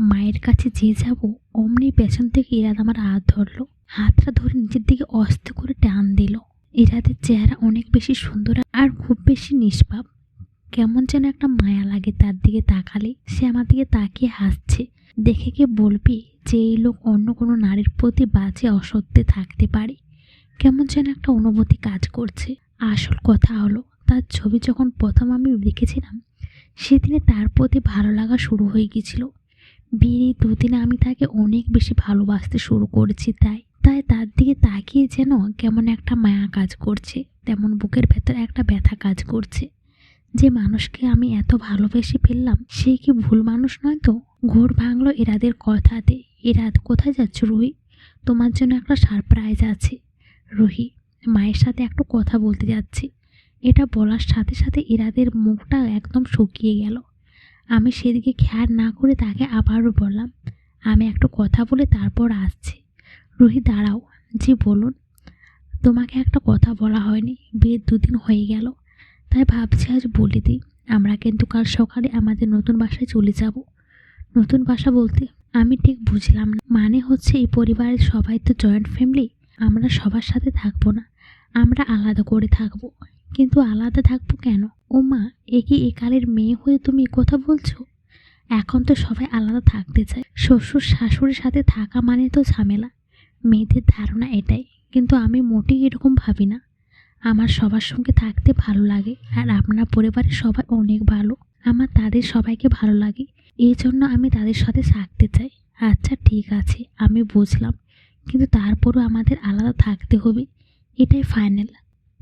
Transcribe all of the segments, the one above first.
মায়ের কাছে যে যাব, অমনি পেছন থেকে ইরাদ আমার হাত ধরলো। হাতটা ধরে নিচের দিকে অস্তে করে টান দিল। ইরাদের চেহারা অনেক বেশি সুন্দর আর খুব বেশি নিষ্পাপ। কেমন যেন একটা মায়া লাগে তার দিকে তাকালে। সে আমার দিকে তাকিয়ে হাসছে। দেখে কে বলবি যে এই লোক অন্য কোনো নারীর প্রতি বাজে অসত্যে থাকতে পারে? কেমন যেন একটা অনুভূতি কাজ করছে। আসল কথা হলো, তার ছবি যখন প্রথম আমি দেখেছিলাম, সেদিনে তার প্রতি ভালো লাগা শুরু হয়ে গিয়েছিল। বিয়ের দুদিনে আমি তাকে অনেক বেশি ভালোবাসতে শুরু করেছি, তাই। তাই তার দিকে তাকিয়ে যেন কেমন একটা মায়া কাজ করছে, তেমন বুকের ভেতর একটা ব্যথা কাজ করছে। যে মানুষকে আমি এত ভালোবেসে ফেললাম, সে কি ভুল মানুষ নয় তো? ঘোর ভাঙলো এরাদের কথাতে। এরাদ, কোথায় যাচ্ছ রুহি? তোমার জন্য একটা সারপ্রাইজ আছে। রুহি, মায়ের সাথে একটু কথা বলতে যাচ্ছি। এটা বলার সাথে সাথে এরাদের মুখটা একদম শুকিয়ে গেল। আমি সেদিকে খেয়াল না করে তাকে আবারও বললাম, আমি একটু কথা বলে তারপর আসছি। রুহি, দাঁড়াও, জি, বলুন। তোমাকে একটা কথা বলা হয়নি বিয়ের দুদিন হয়ে গেল। তাই ভাবছি আজ বলে দিই, আমরা কিন্তু কাল সকালে আমাদের নতুন বাসায় চলে যাব। নতুন বাসা বলতে আমি ঠিক বুঝলাম না। মানে হচ্ছে এই পরিবারের সবাই তো জয়েন্ট ফ্যামিলি আমরা সবার সাথে থাকব না, আমরা আলাদা করে থাকব। কিন্তু আলাদা থাকব কেন? ও মা এ কি একালের মেয়ে হয়ে তুমি কথা বলছো? এখন তো সবাই আলাদা থাকতে চায়। শ্বশুর শাশুড়ির সাথে থাকা মানে তো ঝামেলা। মেয়েদের ধারণা এটাই, কিন্তু আমি মোটেই এরকম ভাবি না। আমার সবার সঙ্গে থাকতে ভালো লাগে, আর আপনার পরিবারের সবাই অনেক ভালো। আমার তাদের সবাইকে ভালো লাগে এই জন্য আমি তাদের সাথে থাকতে চাই। আচ্ছা ঠিক আছে, আমি বুঝলাম। কিন্তু তারপরও আমাদের আলাদা থাকতে হবে, এটাই ফাইনাল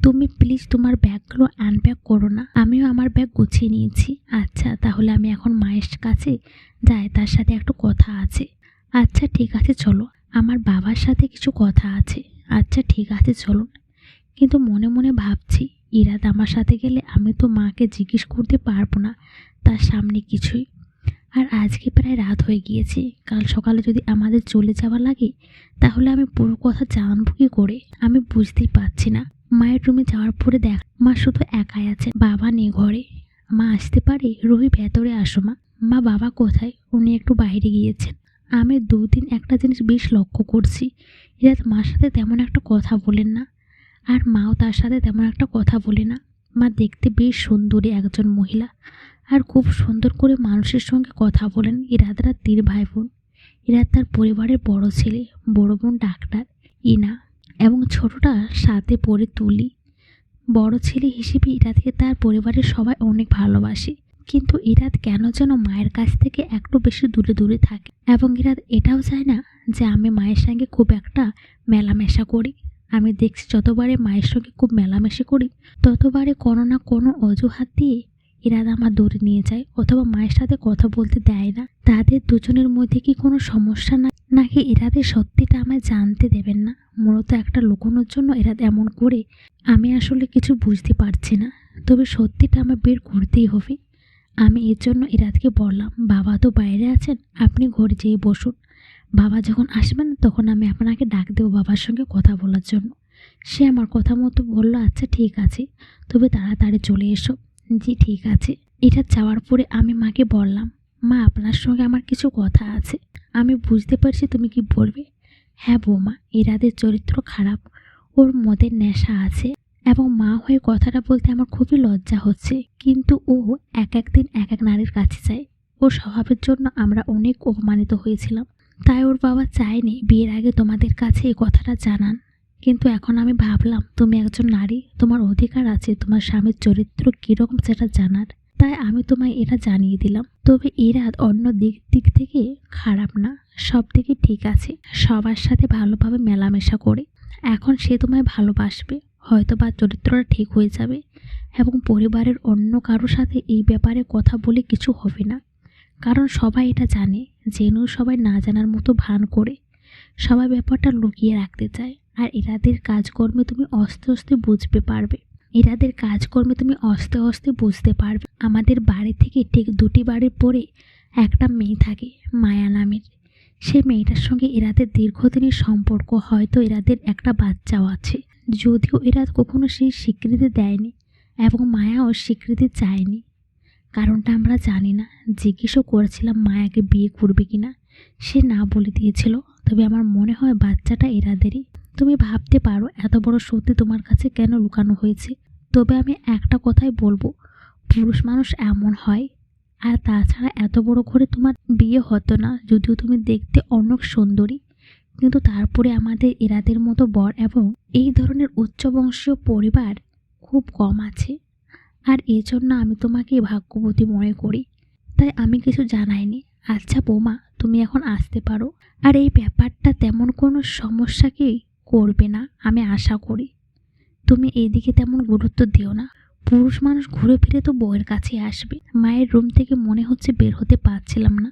তুমি প্লিজ তোমার ব্যাগগুলো আনপ্যাক করো না। আমিও আমার ব্যাগ গুছিয়ে নিয়েছি। আচ্ছা তাহলে আমি এখন মায়ের কাছে যাই, তার সাথে একটু কথা আছে। আচ্ছা ঠিক আছে, চলো। আমার বাবার সাথে কিছু কথা আছে। আচ্ছা ঠিক আছে, চলো। কিন্তু মনে মনে ভাবছি, ইরাদ আমার সাথে গেলে আমি তো মাকে জিজ্ঞেস করতে পারব না, তার সামনে কিছুই। আর আজকে প্রায় রাত হয়ে গিয়েছে। কাল সকালে যদি আমাদের চলে যাওয়া লাগে, তাহলে আমি পুরো কথা জানব কী করে? আমি বুঝতেই পারছি না। মায়ের রুমে যাওয়ার পরে দেখ, মা শুধু একাই আছে। বাবা নেই ঘরে। মা আসতে পারে? রুহি ভেতরে আসো, মা। মা বাবা কোথায়? উনি একটু বাইরে গিয়েছেন। আমি দুদিন একটা জিনিস বেশ লক্ষ্য করছি। এরা মার সাথে তেমন একটা কথা বলেন না। আর মাও তার সাথে তেমন একটা কথা বলে না। মা দেখতে বেশ সুন্দরী একজন মহিলা। আর খুব সুন্দর করে মানুষের সঙ্গে কথা বলেন। ইরাদরা তীর ভাই বোন। এরা তার পরিবারের বড় ছেলে, বড় বোন, ডাক্তার, ইনা। এবং ছোটটা সাথে পরে তুলি। বড় ছেলে হিসেবে ইরাদকে তার পরিবারের সবাই অনেক ভালোবাসে। কিন্তু ইরাদ কেন যেন মায়ের কাছ থেকে একটু বেশি দূরে দূরে থাকে? এবং ইরাদ এটাও চায় না যে আমি মায়ের সঙ্গে খুব একটা মেলামেশা করি। আমি দেখছি যতবারে মায়ের সঙ্গে খুব মেলামেশা করি, ততবারে কোনো না কোনো অজুহাত দিয়ে ইরাদ আমার দূরে নিয়ে যায়, অথবা মায়ের সাথে কথা বলতে দেয় না। তাদের দুজনের মধ্যে কি কোনো সমস্যা না, নাকি এরাদের সত্যিটা আমায় জানতে দেবেন না? মূলত একটা লুকোনোর জন্য এরা এমন করে, আমি আসলে কিছু বুঝতে পারছি না। তবে সত্যিটা আমার বের করতেই হবে। আমি এর জন্য এরাদকে বললাম, বাবা তো বাইরে আছেন, আপনি ঘরে যেয়ে বসুন। বাবা যখন আসবেন, তখন আমি আপনাকে ডাক দেবো বাবার সঙ্গে কথা বলার জন্য। সে আমার কথা মতো বলল আচ্ছা ঠিক আছে। তবে তাড়াতাড়ি চলে এসো। জি, ঠিক আছে। এটা যাওয়ার পরে আমি মাকে বললাম, মা, আপনার সঙ্গে আমার কিছু কথা আছে। আমি বুঝতে পারছি তুমি কি বলবে? হ্যাঁ বৌমা, এরাদের চরিত্র খারাপ, ওর মদের নেশা আছে এবং মা হয়ে কথাটা বলতে আমার খুবই লজ্জা হচ্ছে। কিন্তু ও এক এক দিন এক এক নারীর কাছে যায়। ওর স্বভাবের জন্য আমরা অনেক অপমানিত হয়েছিলাম। তাই ওর বাবা চায়নি বিয়ের আগে তোমাদের কাছে এই কথাটা জানান। কিন্তু এখন আমি ভাবলাম, তুমি একজন নারী, তোমার অধিকার আছে, তোমার স্বামীর চরিত্র কীরকম সেটা জানার। তাই আমি তোমায় এটা জানিয়ে দিলাম। তবে এরা অন্য দিক দিক থেকে খারাপ না, সব দিকে ঠিক আছে। সবার সাথে ভালোভাবে মেলামেশা করে। এখন সে তোমায় ভালোবাসবে হয়তো বা চরিত্রটা ঠিক হয়ে যাবে এবং পরিবারের অন্য কারোর সাথে এই ব্যাপারে কথা বলে কিছু হবে না। কারণ সবাই এটা জানে জেনেও সবাই না জানার মতো ভান করে, সবাই ব্যাপারটা লুকিয়ে রাখতে চায়। আর এরাদের কাজকর্মে তুমি আস্তে আস্তে বুঝতে পারবে। এরাদের কাজকর্মে তুমি আস্তে আস্তে বুঝতে পারবে। আমাদের বাড়ি থেকে ঠিক দুটি বাড়ির পরে একটা মেয়ে থাকে, মায়া নামের। সেই মেয়েটার সঙ্গে এরাদের দীর্ঘদিনের সম্পর্ক, হয়তো এরাদের একটা বাচ্চাও আছে। যদিও এরা কখনো সেই স্বীকৃতি দেয়নি এবং মায়াও স্বীকৃতি চায়নি। কারণটা আমরা জানি না। জিজ্ঞেসও করেছিলাম মায়াকে বিয়ে করবে কি না সে না বলে দিয়েছিল, তবে আমার মনে হয় বাচ্চাটা এরাদেরই। তুমি ভাবতে পারো এত বড় সত্যি তোমার কাছে কেন লুকানো হয়েছে। তবে আমি একটা কথাই বলব, পুরুষ মানুষ এমন হয়। আর তাছাড়া এত বড় ঘরে তোমার বিয়ে হতো না, যদিও তুমি দেখতে অনেক সুন্দরী। কিন্তু তারপরে আমাদের এরাদের মতো বর এবং এই ধরনের উচ্চবংশীয় পরিবার খুব কম আছে। আর এজন্য আমি তোমাকে ভাগ্যবতী মনে করি। তাই আমি কিছু জানাইনি। আচ্ছা বৌমা, তুমি এখন আসতে পারো। আর এই ব্যাপারটা তেমন কোনো সমস্যা কি? করবে না, আমি আশা করি। তুমি এইদিকে তেমন গুরুত্ব দিও না। পুরুষ মানুষ ঘুরে ফিরে তো বউয়ের কাছে আসবে। মায়ের রুম থেকে মনে হচ্ছে বের হতে পারছিলাম না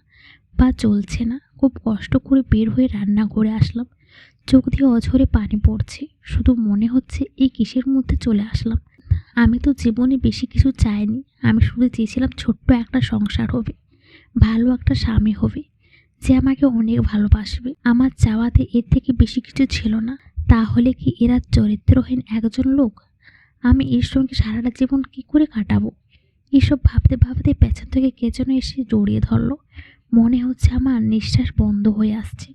পা চলছে না। খুব কষ্ট করে বের হয়ে রান্না করে আসলাম। চোখ দিয়ে অঝরে পানি পড়ছে। শুধু মনে হচ্ছে এই কিসের মধ্যে চলে আসলাম। আমি তো জীবনে বেশি কিছু চাইনি। আমি শুধু চেয়েছিলাম ছোট্ট একটা সংসার হবে। ভালো একটা স্বামী হবে। যে আমাকে অনেক ভালোবাসবে। আমার চাওয়াতে এর থেকে বেশি কিছু ছিল না। তাহলে কি এরা চরিত্রহীন একজন লোক? আমি এর সঙ্গে সারাটা জীবন কি করে কাটাবো? এসব ভাবতে ভাবতে পেছন থেকে কে যেন এসে জড়িয়ে ধরলো। মনে হচ্ছে আমার নিঃশ্বাস বন্ধ হয়ে আসছে।